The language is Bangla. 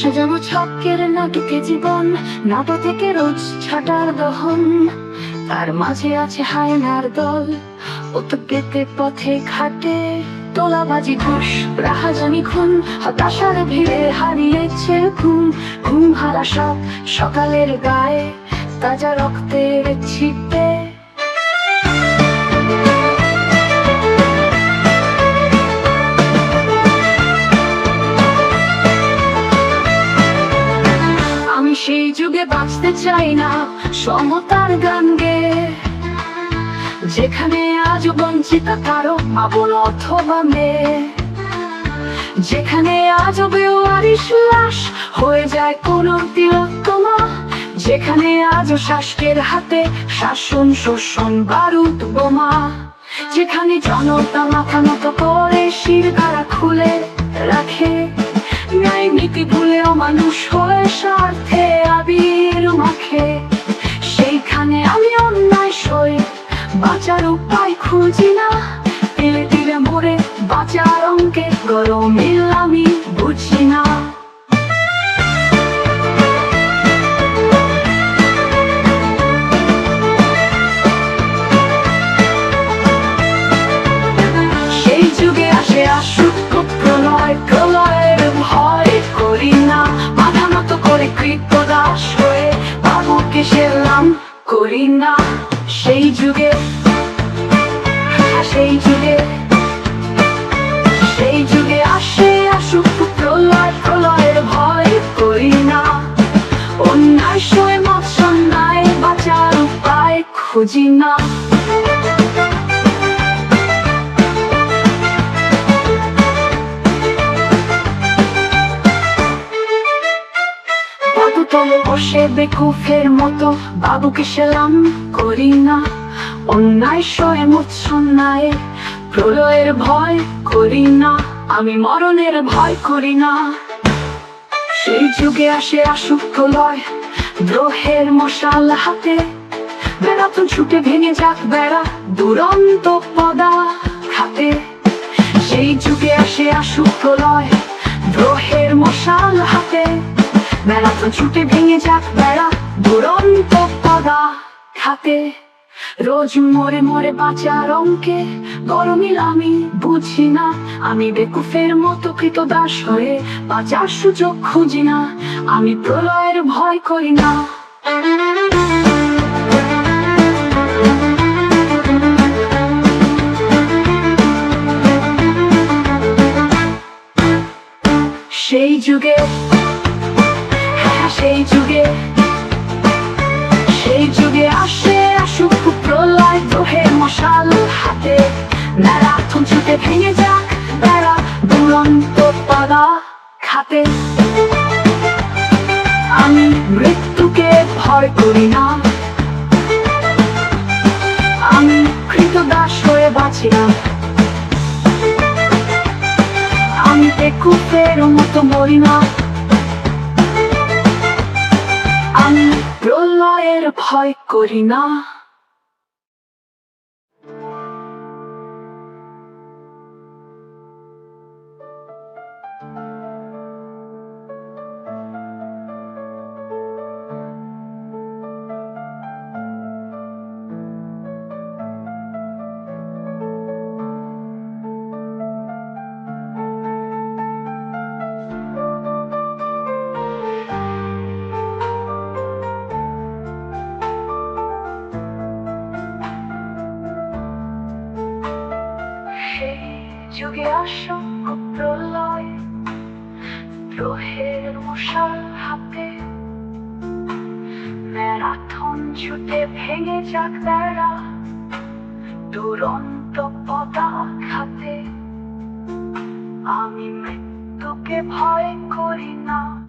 সাজানো ছকের নাটকে জীবন নাটো থেকে রোজ ছাটার দহন। তার মাঝে আছে হায়নার দল পেতে পথে ঘাটে। তোলাবাজি, ঘুষ, রাহাজানি, খুন, হতাশার ভিড়ে হারিয়েছে ঘুম। ঘুম হারা সব সকালের গায়ে, তাজা রক্তের ছিটে। সেই যুগে বাঁচতে চাই না সমতার গান গে। যেখানে আজ বঞ্চিত কারও মাবন অথবা মেয়ে। যেখানে আজ বেওয়ারিশ লাশ হয়ে যায় কোন তিলোত্তমা। যেখানে আজ শাসকের হাতে শাসন, শোষণ, বারুদ, বোমা। যেখানে জনতা মাথা নত বাঁচার উপায় খুঁজি না। তিলে তিলে মরে বাঁচার অঙ্কে গরমিল আমি বুঝি সেই যুগে আসে করি না। হয়ে না। সেই যুগে সেই যুগে সেই যুগে আসে আসুক, প্রলয় প্রলয়ের ভয় করি না। অন্যায় মৎসন্যায় বাঁচার উপায় খুঁজি না। বসে বেকুফের মতো বাবুকে সেলাম করি না। অন্যায় সয়ে মৎসন্যায়, প্রলয়ের ভয় করি না, আমি মরণের ভয় করি না। সেই যুগে আসে আসুক প্রলয়, দ্রোহের মশাল হাতে। বেড়াতো ছুটে ভেঙে যাক বেড়া দুরন্ত পদা খাতে সেই যুগে আসে আসুক প্রলয়, দ্রোহের মশাল হাতে। বেড়াতো ছুটে ভেঙে যাক বেড়া দুরন্ত পদা খাতে রোজ মরে মরে বাঁচার অঙ্কে গরমিল আমি বুঝি না। আমি বেকুফের মতো কৃত দাস হয়ে বাঁচার সুযোগ খুঁজি না। আমি প্রলয়ের ভয় করি না। সেই যুগে হ্যাঁ সেই যুগে খাতে। আমি মৃত্যুকে ভয় করি না। আমি কৃতদাস হয়ে বাঁচি না। আমি বেকুফের মতো মরি না। আমি প্রলয়ের ভয় করি না। যুগে অসংখ্য প্রলয় প্রহের মশাল হাতে। ম্যারাথন ছুটে ভেঙে যাক বেড়া। দুরন্ত পতা খাতে আমি মৃত্যুকে ভয় করি না।